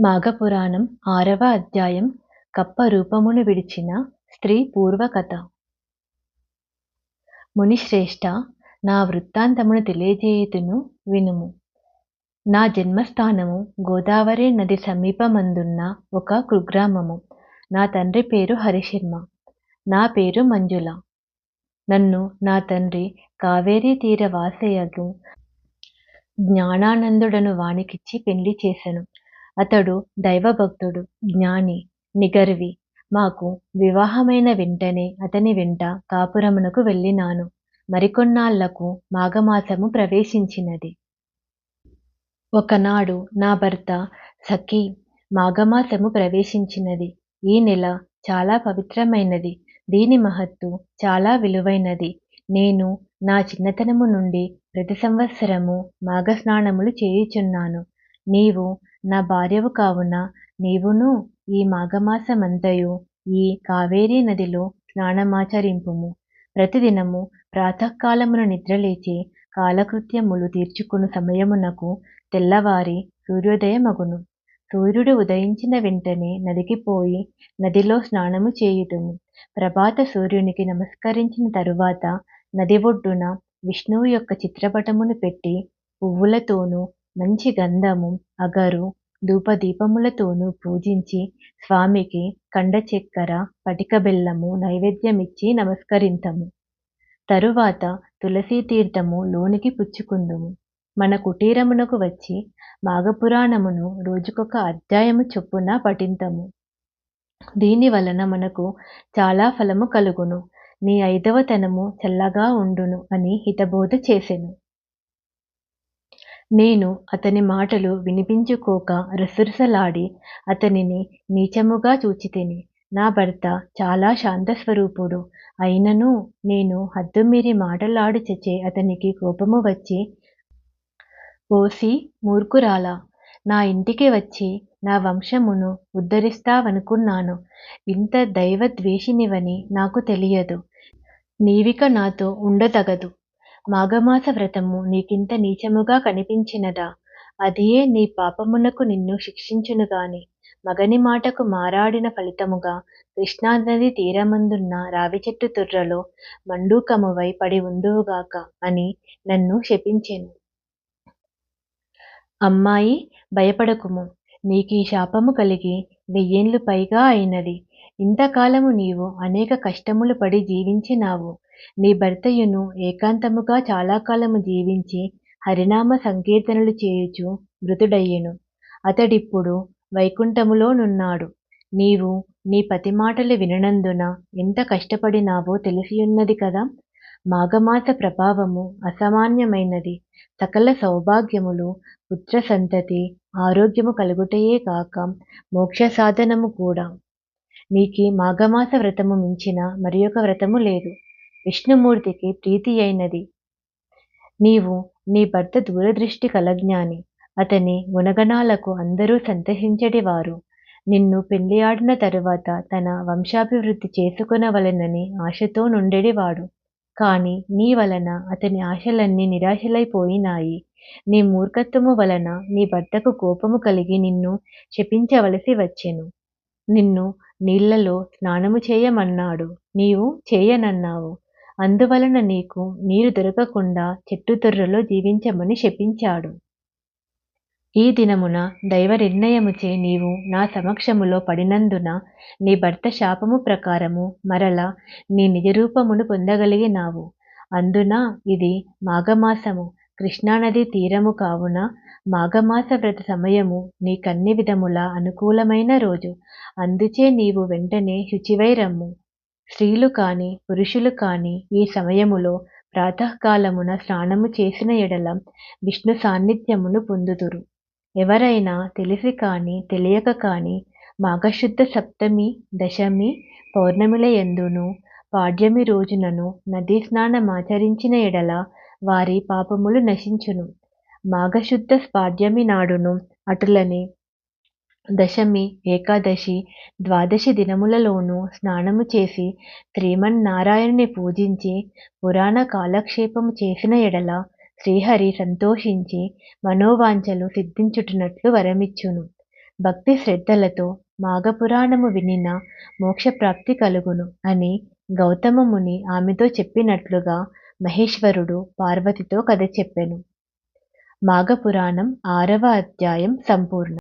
మాఘపురాణం ఆరవ అధ్యాయం కప్ప రూపమును విడిచిన స్త్రీ పూర్వకథ. మునిశ్రేష్ఠ నా వృత్తాంతమును తెలియజేయుతును వినుము. నా జన్మస్థానము గోదావరి నది సమీపమందున్న ఒక కుగ్రామము. నా తండ్రి పేరు హరిశర్మ. నా పేరు మంజుల. నన్ను నా తండ్రి కావేరీ తీర వాసయ్యకు జ్ఞానానందుడను వానికిచ్చి పెళ్ళి చేశాను అతడు దైవభక్తుడు జ్ఞాని నిగర్వి. మాకు వివాహమైన వెంటనే అతని వెంట కాపురమునకు వెళ్ళినాను. మరికొన్నాళ్ళకు మాఘమాసము ప్రవేశించినది. ఒకనాడు నా భర్త సఖీ మాఘమాసము ప్రవేశించినది. ఈ నెల చాలా పవిత్రమైనది. దీని మహత్తు చాలా విలువైనది. నేను నా చిన్నతనము నుండి ప్రతి సంవత్సరము మాఘస్నానములు చేయుచున్నాను. నీవు నా భార్యవు కావున నీవును ఈ మాఘమాసమంతయు ఈ కావేరీ నదిలో స్నానమాచరింపుము. ప్రతిదినము ప్రాతకాలమున నిద్రలేచి కాలకృత్యములు తీర్చుకుని సమయమునకు తెల్లవారి సూర్యోదయమగును. సూర్యుడు ఉదయించిన వెంటనే నదికి పోయి నదిలో స్నానము చేయుదుము. ప్రభాత సూర్యునికి నమస్కరించిన తరువాత నది ఒడ్డున విష్ణువు యొక్క చిత్రపటమును పెట్టి పువ్వులతోనూ మంచి గంధము అగరు ధూపదీపములతోనూ పూజించి స్వామికి కండ పటికబెల్లము నైవేద్యమిచ్చి నమస్కరింతము. తరువాత తులసీ తీర్థము లోనికి పుచ్చుకుందుము. మన కుటీరమునకు వచ్చి మాఘపురాణమును రోజుకొక అధ్యాయము చొప్పున పఠింతము. దీని వలన మనకు చాలా ఫలము కలుగును. నీ ఐదవతనము చల్లగా ఉండును అని హితబోధ చేసెను. నేను అతని మాటలు వినిపించుకోక రుసరుసలాడి అతనిని నీచముగా చూచితిని. నా భర్త చాలా శాంతస్వరూపుడు. అయినను నేను హద్దుమీరి మాటలాడుచచే అతనికి కోపము వచ్చి ఓసి మూర్ఖురాలా! నా ఇంటికి వచ్చి నా వంశమును ఉద్ధరిస్తావనుకున్నాను. ఇంత దైవద్వేషినివని నాకు తెలియదు. నీవిక నాతో ఉండతగదు మాఘమాస వ్రతము నీకింత నీచముగా కనిపించినదా? అదియే నీ పాపమునకు నిన్ను శిక్షించునుగాని. మగని మాటకు మారాడిన ఫలితముగా కృష్ణానది తీరమందున్న రావిచెట్టు తుర్రలో మండూకమువై పడి ఉందువుగాక అని నన్ను శపించెను. అమ్మాయి భయపడకుము. నీకీ శాపము కలిగి వెయ్యేండ్లు పైగా అయినది. ఇంతకాలము నీవు అనేక కష్టములు పడి జీవించినావు. నీ భర్తయును ఏకాంతముగా చాలా కాలము జీవించి హరినామ సంకీర్తనలు చేయుచు మృతుడయ్యెను. అతడిప్పుడు వైకుంఠములోనున్నాడు నీవు నీ పతి మాటలు విననందున ఎంత కష్టపడినావో తెలిసియున్నది కదా. మాఘమాస ప్రభావము అసామాన్యమైనది. సకల సౌభాగ్యములు పుత్ర సంతతి ఆరోగ్యము కలుగుటయే కాక మోక్ష సాధనము కూడా. నీకి మాఘమాస వ్రతము మించిన మరి ఒక వ్రతము లేదు. విష్ణుమూర్తికి ప్రీతి అయినది. నీవు నీ భర్త దూరదృష్టి కలజ్ఞాని. అతని గుణగణాలకు అందరూ సంతసించడివారు. నిన్ను పెళ్ళియాడిన తరువాత తన వంశాభివృద్ధి చేసుకునవలెనని ఆశతో నుండెడివాడు. కాని నీ వలన అతని ఆశలన్నీ నిరాశలైపోయినాయి. నీ మూర్ఖత్వము వలన నీ భర్తకు కోపము కలిగి నిన్ను శపించవలసి వచ్చెను. నిన్ను నీళ్ళలో స్నానము చేయమన్నాడు. నీవు చేయనన్నావు. అందువలన నీకు నీరు దొరకకుండా చెట్టు తొర్రలో జీవించమని శపించాడు. ఈ దినమున దైవ నిర్ణయముచే నీవు నా సమక్షములో పడినందున నీ భర్త శాపము ప్రకారము మరల నీ నిజరూపమును పొందగలిగినావు. అందున ఇది మాఘమాసము కృష్ణానది తీరము కావున మాఘమాస వ్రత సమయము నీ కన్ని విధముల అనుకూలమైన రోజు. అందుచే నీవు వెంటనే శుచివై రమ్ము. స్త్రీలు కాని పురుషులు కాని ఈ సమయములో ప్రాతకాలమున స్నానము చేసిన ఎడల విష్ణు సాన్నిధ్యమును పొందుదురు. ఎవరైనా తెలిసి కాని తెలియక కాని మాఘశుద్ధ సప్తమి దశమి పౌర్ణమిల ఎందును పాడ్యమి రోజునను నదీ స్నానమాచరించిన ఎడల వారి పాపములు నశించును. మాఘశుద్ధ పాడ్యమి నాడును అటులనే దశమి ఏకాదశి ద్వాదశి దినములలోనూ స్నానము చేసి శ్రీమన్నారాయణుని పూజించి పురాణ కాలక్షేపము చేసిన ఎడల శ్రీహరి సంతోషించి మనోవాంఛలు సిద్ధించుటనట్లు వరమిచ్చును. భక్తి శ్రద్ధలతో మాఘపురాణము వినిన మోక్షప్రాప్తి కలుగును అని గౌతమముని ఆమెతో చెప్పినట్లుగా మహేశ్వరుడు పార్వతితో కథ చెప్పెను. మాఘపురాణం ఆరవ అధ్యాయం సంపూర్ణ.